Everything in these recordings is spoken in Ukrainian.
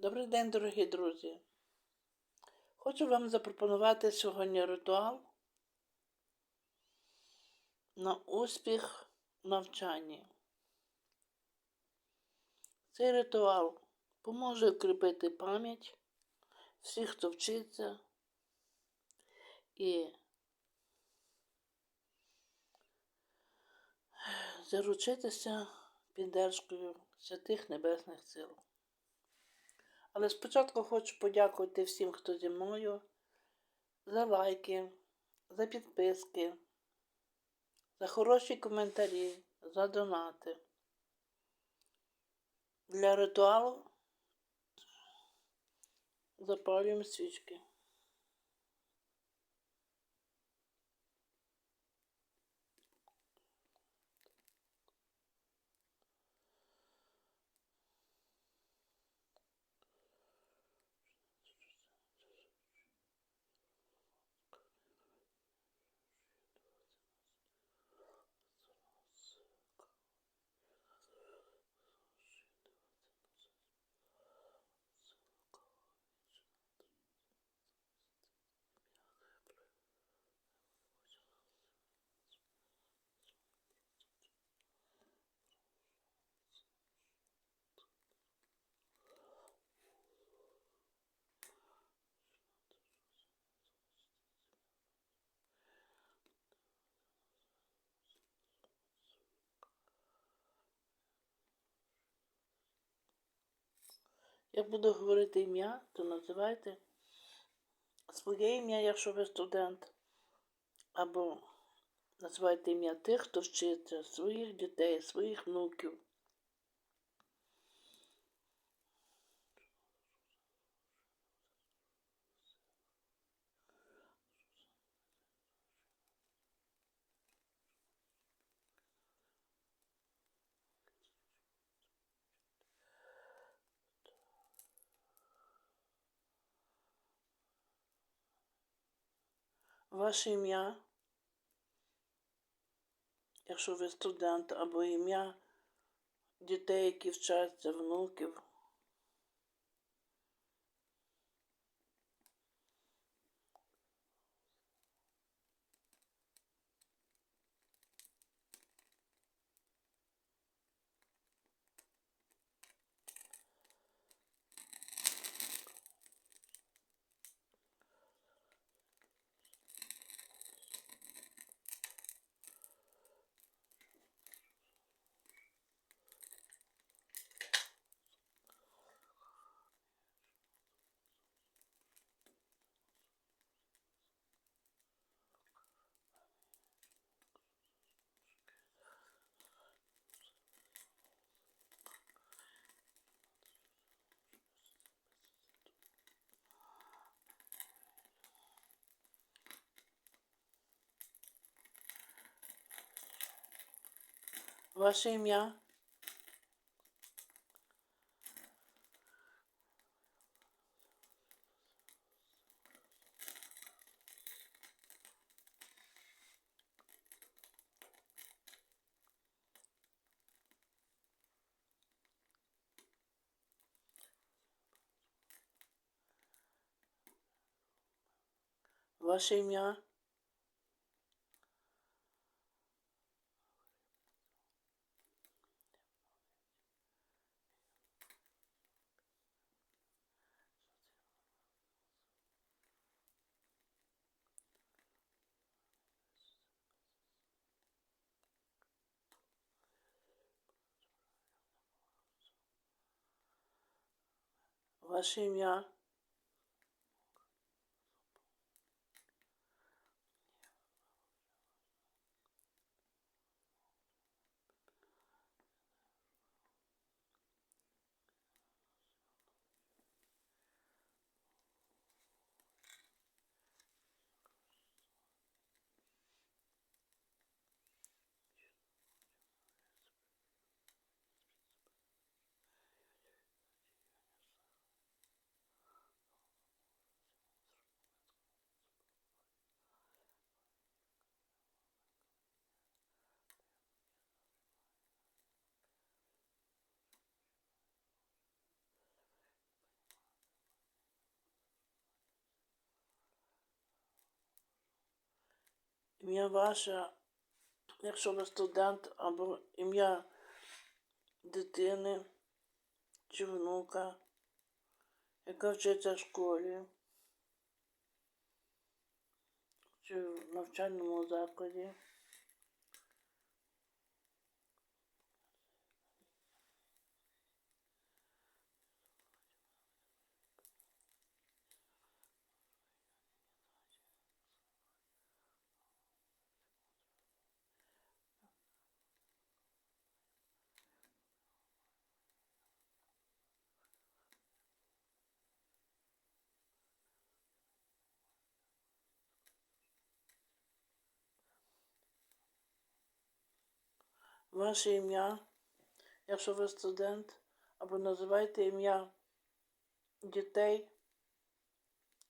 Добрий день, дорогі друзі. Хочу вам запропонувати сьогодні ритуал на успіх в навчанні. Цей ритуал поможе укріпити пам'ять всіх, хто вчиться, і заручитися піддержкою святих небесних сил. Але спочатку хочу подякувати всім, хто зі мною, за лайки, за підписки, за хороші коментарі, за донати. Для ритуалу запалюємо свічки. Як буду говорити ім'я, то називайте своє ім'я, якщо ви студент, або називайте ім'я тих, хто вчиться, своїх дітей, своїх внуків. Ваше ім'я, якщо ви студент, або ім'я дітей, які вчаться, внуків. Ваше ім'я, ваше ім'я, ваше ім'я, ім'я ваше, якщо ви студент, або ім'я дитини чи внука, яка вчиться в школі чи в навчальному закладі. Ваше ім'я, якщо ви студент, або називайте ім'я дітей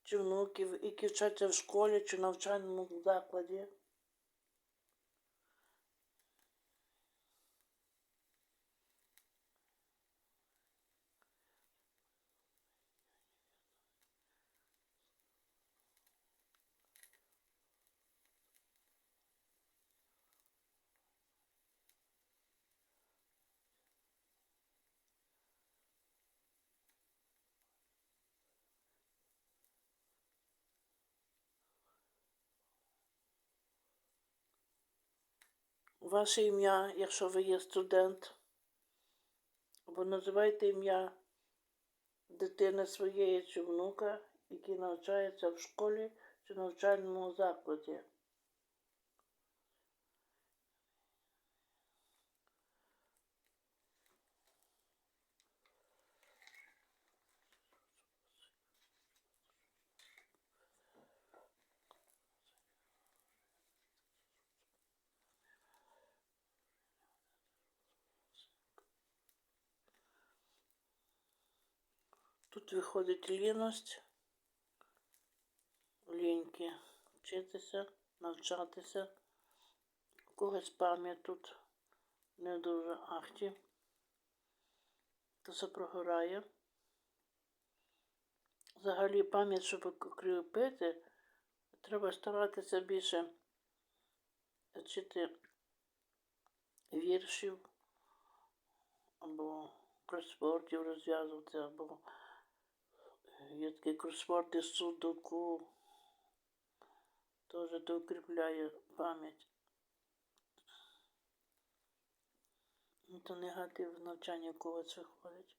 чи внуків, які вчаться в школі чи навчальному закладі. Ваше ім'я, якщо ви є студент, або називайте ім'я дитини своєї чи внука, який навчається в школі чи навчальному закладі. Тут виходить ліність, ліньки, вчитися, навчатися. Когось пам'ять тут не дуже ахті, то все прогорає. Взагалі пам'ять, щоб укріпити, треба старатися більше вчити віршів або кросвордів розв'язувати, або є такі кросворди з судоку. Теж то укріпляє пам'ять. Ну, То негатив навчання когось виходить.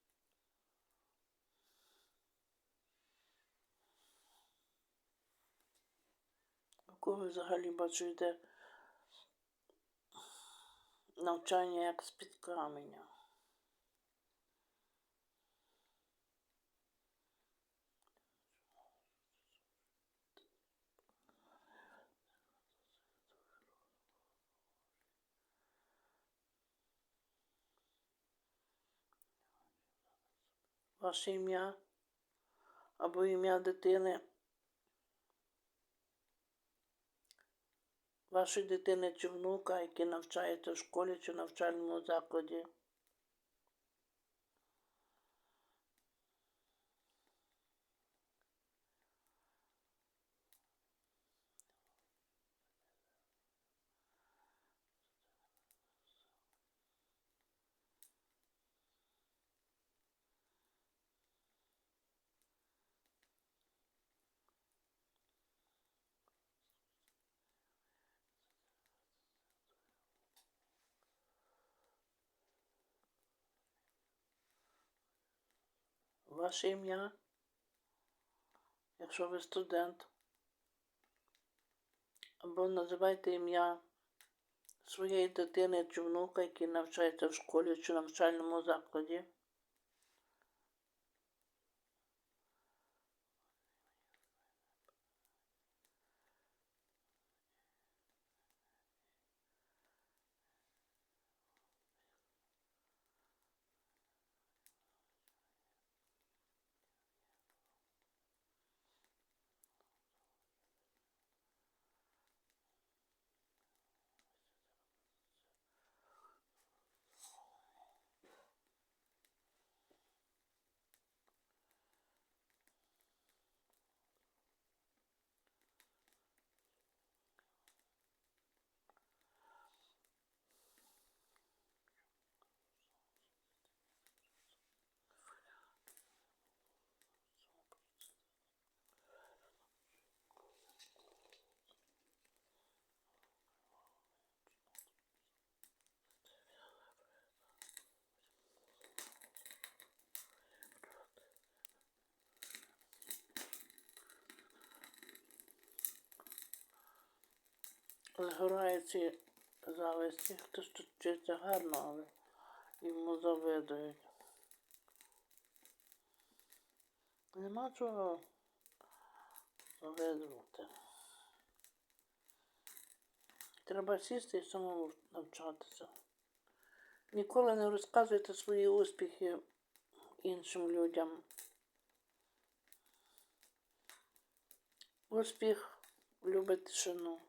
У кого взагалі бачу йде навчання як з-під каменя. Ваше ім'я або ім'я дитини. Вашої дитини чи внука, який навчається в школі чи навчальному закладі. Ваше ім'я, якщо ви студент, або називайте ім'я своєї дитини чи внука, який навчається в школі чи навчальному закладі. Згорає ці зависті. Хтось тут вчиться гарно, але йому завидують. Нема чого завидувати. Треба сісти і самому навчатися. Ніколи не розказуйте свої успіхи іншим людям. Успіх любить тишину.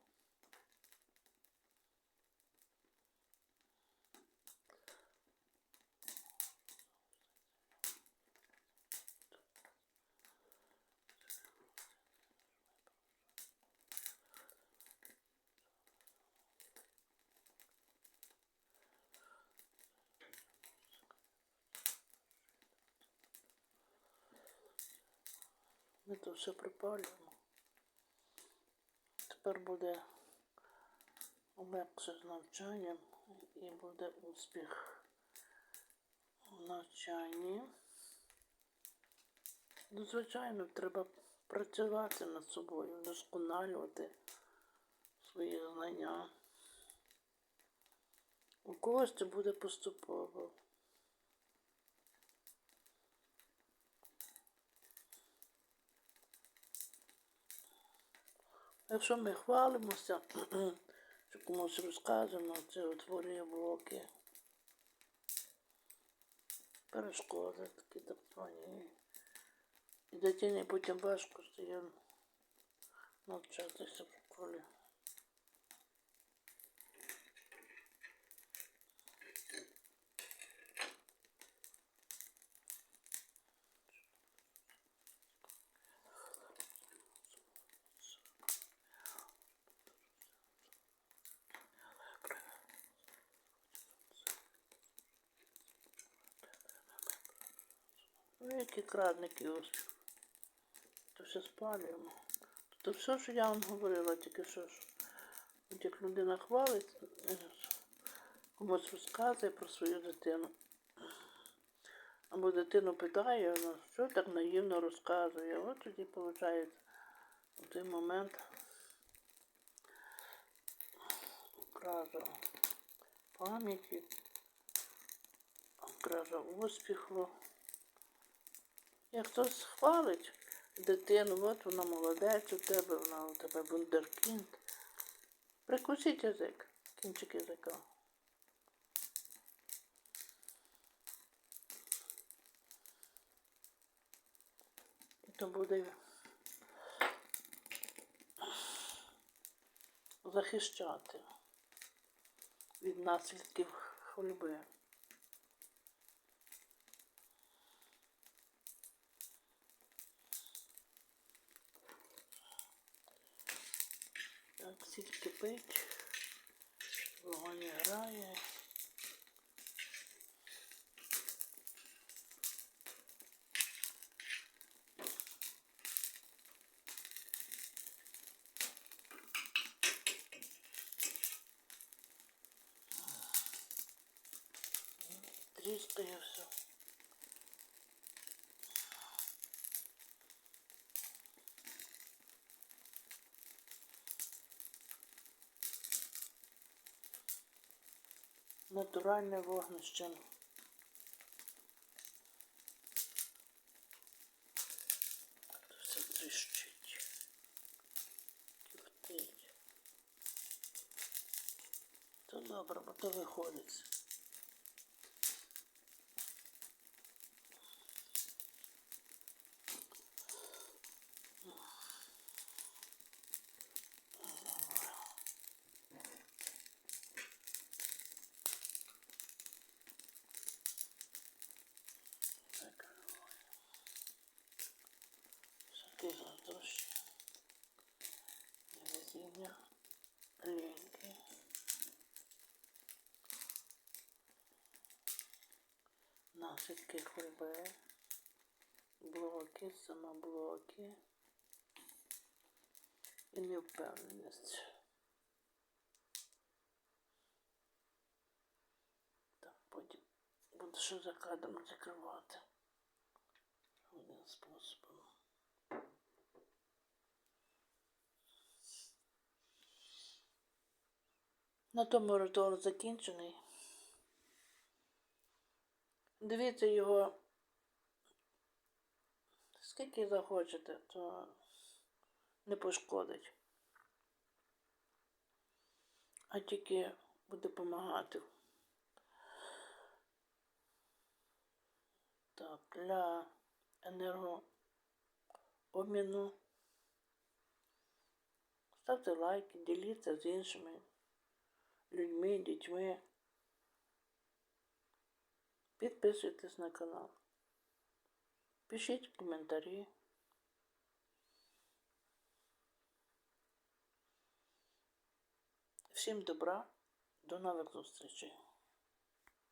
Ми то все припалюємо. Тепер буде легше з навчанням і буде успіх в навчанні. Ну, звичайно, треба працювати над собою, вдосконалювати свої знання. У когось це буде поступово. Якщо ми хвалимося, що комусь розказуємо, це утворює блоки. Перешкоди такі так. І дитині потім важко стає навчатися в школі. Які крадники ось. То все спалюємо. То все, що я вам говорила, тільки що ж. Як людина хвалить, е, комусь розказує про свою дитину. Або дитину питає, вона що так наївно розказує. От тоді виходить в той момент кража пам'яті, кража успіху. Як хтось хвалить дитину, от вона молодець у тебе, вона у тебе вундеркінд. Прикусіть язик, кінчик язика. І то буде захищати від наслідків хвильби. Так, сіль кипить, вогонь грає. Тріскає все. Натуральне вогнище. Тут тріщить. Кипить. То добре, бо то виходить. Так. Всякі заздощі. Невезіння. Ліньки. Наслідки хвильби. Блоки, самоблоки. І невпевненість. Так, потім буду ще за кадром закривати. Один способом. На тому ритуал закінчений. Дивіться його скільки захочете, то не пошкодить. А тільки буде допомагати. Так, для енергообміну. Ставте лайки, діліться з іншими людьми, дітьми. Підписуйтесь на канал. Пишіть коментарі. Всім добра, до нових зустрічей.